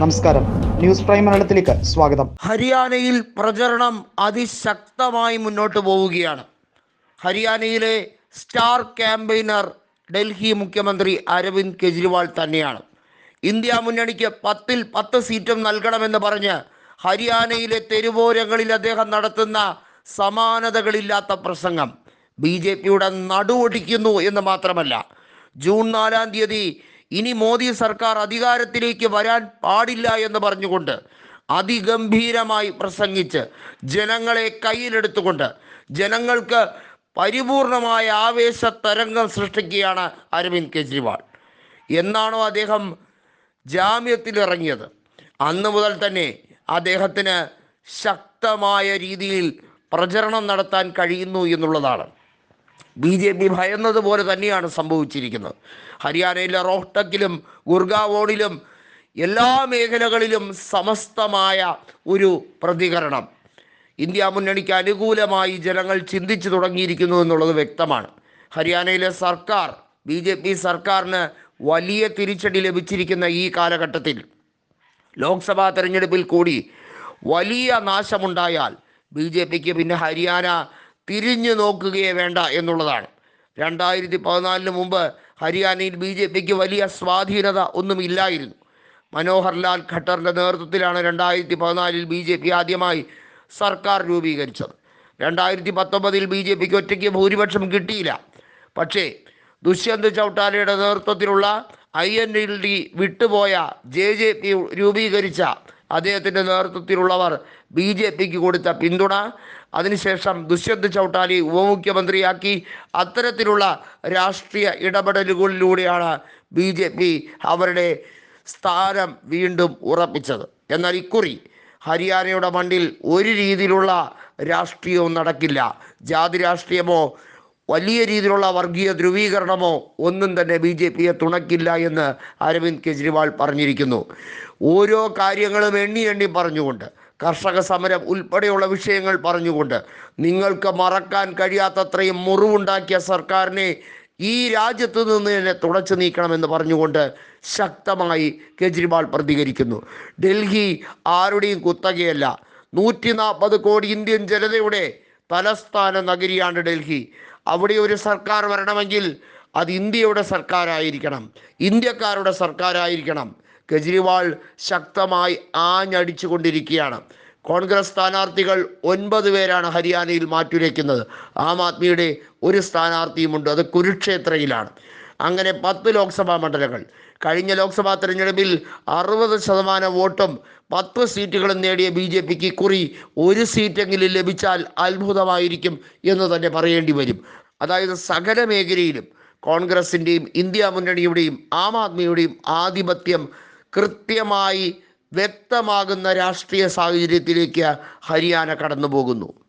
നമസ്കാരം. News prime മലയാളത്തിലേക്ക് സ്വാഗതം. ഹരിയാനയിൽ പ്രചരണം അതിശക്തമായി മുന്നോട്ട് പോവുകയാണ്. ഹരിയാനയിലെ സ്റ്റാർ ക്യാമ്പയിനർ ഡൽഹി മുഖ്യമന്ത്രി അരവിന്ദ് കെജ്രിവാൾ തന്നെയാണ്. ഇന്ത്യ മുന്നണിക്ക് പത്തിൽ പത്ത് സീറ്റും നൽകണമെന്ന് പറഞ്ഞ് ഹരിയാനയിലെ തെരുവോരങ്ങളിൽ അദ്ദേഹം നടത്തുന്ന സമാനതകളില്ലാത്ത പ്രസംഗം. ബി ജെ പിയുടെ നടുവൊടിക്കുന്നു എന്ന് മാത്രമല്ല ജൂൺ നാലാം തീയതി ഇനി മോദി സർക്കാർ അധികാരത്തിലേക്ക് വരാൻ പാടില്ല എന്ന് പറഞ്ഞുകൊണ്ട് അതിഗംഭീരമായി പ്രസംഗിച്ച് ജനങ്ങളെ കയ്യിലെടുത്തുകൊണ്ട് ജനങ്ങൾക്ക് പരിപൂർണമായ ആവേശ തരംഗം സൃഷ്ടിക്കുകയാണ് അരവിന്ദ് കെജ്രിവാൾ. എന്നാണോ അദ്ദേഹം ജാമ്യത്തിൽ ഇറങ്ങിയത് അന്ന് മുതൽ തന്നെ അദ്ദേഹത്തിന് ശക്തമായ രീതിയിൽ പ്രചരണം നടത്താൻ കഴിയുന്നു എന്നുള്ളതാണ്. ബി ജെ പി ഭയന്നതുപോലെ തന്നെയാണ് സംഭവിച്ചിരിക്കുന്നത്. ഹരിയാനയിലെ റോഹ്ടക്കിലും ഗുർഗാവോണിലും എല്ലാ മേഖലകളിലും സമസ്തമായ ഒരു പ്രതികരണം. ഇന്ത്യ മുന്നണിക്ക് അനുകൂലമായി ജനങ്ങൾ ചിന്തിച്ചു തുടങ്ങിയിരിക്കുന്നു എന്നുള്ളത് വ്യക്തമാണ്. ഹരിയാനയിലെ സർക്കാർ ബി ജെ പി സർക്കാരിന് വലിയ തിരിച്ചടി ലഭിച്ചിരിക്കുന്ന ഈ കാലഘട്ടത്തിൽ ലോക്സഭാ തെരഞ്ഞെടുപ്പിൽ കൂടി വലിയ നാശമുണ്ടായാൽ ബി ജെ പിക്ക് പിന്നെ ഹരിയാന തിരിഞ്ഞു നോക്കുകയേ വേണ്ട എന്നുള്ളതാണ്. രണ്ടായിരത്തി പതിനാലിന് മുമ്പ് ഹരിയാനയിൽ ബി ജെ പിക്ക് വലിയ സ്വാധീനത ഒന്നുമില്ലായിരുന്നു. മനോഹർ ലാൽ ഖട്ടറിന്റെ നേതൃത്വത്തിലാണ് രണ്ടായിരത്തി പതിനാലിൽ ബി ജെ പി ആദ്യമായി സർക്കാർ രൂപീകരിച്ചത്. രണ്ടായിരത്തി പത്തൊമ്പതിൽ ബി ജെ പിക്ക് ഒറ്റയ്ക്ക് ഭൂരിപക്ഷം കിട്ടിയില്ല. പക്ഷേ ദുഷ്യന്ത് ചൗട്ടാലയുടെ നേതൃത്വത്തിലുള്ള ഐ എൻ എൽ ഡി വിട്ടുപോയ ജെ ജെ പി രൂപീകരിച്ച അദ്ദേഹത്തിന്റെ നേതൃത്വത്തിലുള്ളവർ ബി ജെ പിക്ക് കൊടുത്ത പിന്തുണ അതിനുശേഷം ദുഷ്യന്ത് ചൗട്ടാലി ഉപമുഖ്യമന്ത്രിയാക്കി അത്തരത്തിലുള്ള രാഷ്ട്രീയ ഇടപെടലുകളിലൂടെയാണ് ബി ജെ പി അവരുടെ സ്ഥാനം വീണ്ടും ഉറപ്പിച്ചത്. എന്നാൽ ഇക്കുറി ഹരിയാനയുടെ മണ്ണിൽ ഒരു രീതിയിലുള്ള രാഷ്ട്രീയവും നടക്കില്ല. ജാതി രാഷ്ട്രീയമോ വലിയ രീതിയിലുള്ള വർഗീയ ധ്രുവീകരണമോ ഒന്നും തന്നെ ബി ജെ പിയെ തുണക്കില്ല എന്ന് അരവിന്ദ് കെജ്രിവാൾ പറഞ്ഞിരിക്കുന്നു. ഓരോ കാര്യങ്ങളും എണ്ണി എണ്ണി പറഞ്ഞുകൊണ്ട് കർഷക സമരം ഉൾപ്പെടെയുള്ള വിഷയങ്ങൾ പറഞ്ഞുകൊണ്ട് നിങ്ങൾക്ക് മറക്കാൻ കഴിയാത്തത്രയും മുറിവുണ്ടാക്കിയ സർക്കാരിനെ ഈ രാജ്യത്ത് നിന്ന് തന്നെ തുടച്ചു നീക്കണമെന്ന് പറഞ്ഞുകൊണ്ട് ശക്തമായി കെജ്രിവാൾ പ്രതികരിക്കുന്നു. ഡൽഹി ആരുടെയും കുത്തകയല്ല. നൂറ്റി നാൽപ്പത് കോടി ഇന്ത്യൻ ജനതയുടെ തലസ്ഥാന നഗരിയാണ് ഡൽഹി. അവിടെ ഒരു സർക്കാർ വരണമെങ്കിൽ അത് ഇന്ത്യയുടെ സർക്കാരായിരിക്കണം. ഇന്ത്യക്കാരുടെ സർക്കാരായിരിക്കണം. കെജ്രിവാൾ ശക്തമായി ആഞ്ഞടിച്ചു കൊണ്ടിരിക്കുകയാണ് കോൺഗ്രസ് സ്ഥാനാർത്ഥികൾ ഒൻപത് പേരാണ് ഹരിയാനയിൽ മാറ്റുരയ്ക്കുന്നത്. ആം ആദ്മിയുടെ ഒരു സ്ഥാനാർത്ഥിയുമുണ്ട്. അത് കുരുക്ഷേത്രയിലാണ്. അങ്ങനെ പത്ത് ലോക്സഭാ മണ്ഡലങ്ങൾ. കഴിഞ്ഞ ലോക്സഭാ തെരഞ്ഞെടുപ്പിൽ അറുപത് ശതമാനം വോട്ടും പത്ത് സീറ്റുകളും നേടിയ ബി ജെ പിക്ക് കുറി ഒരു സീറ്റെങ്കിലും ലഭിച്ചാൽ അത്ഭുതമായിരിക്കും എന്ന് തന്നെ പറയേണ്ടി വരും. അതായത് സകല മേഖലയിലും കോൺഗ്രസിന്റെയും ഇന്ത്യ മുന്നണിയുടെയും ആം ആദ്മിയുടെയും ആധിപത്യം കൃത്യമായി വ്യക്തമാകുന്ന രാഷ്ട്രീയ സാഹചര്യത്തിലേക്ക് ഹരിയാന കടന്നു പോകുന്നു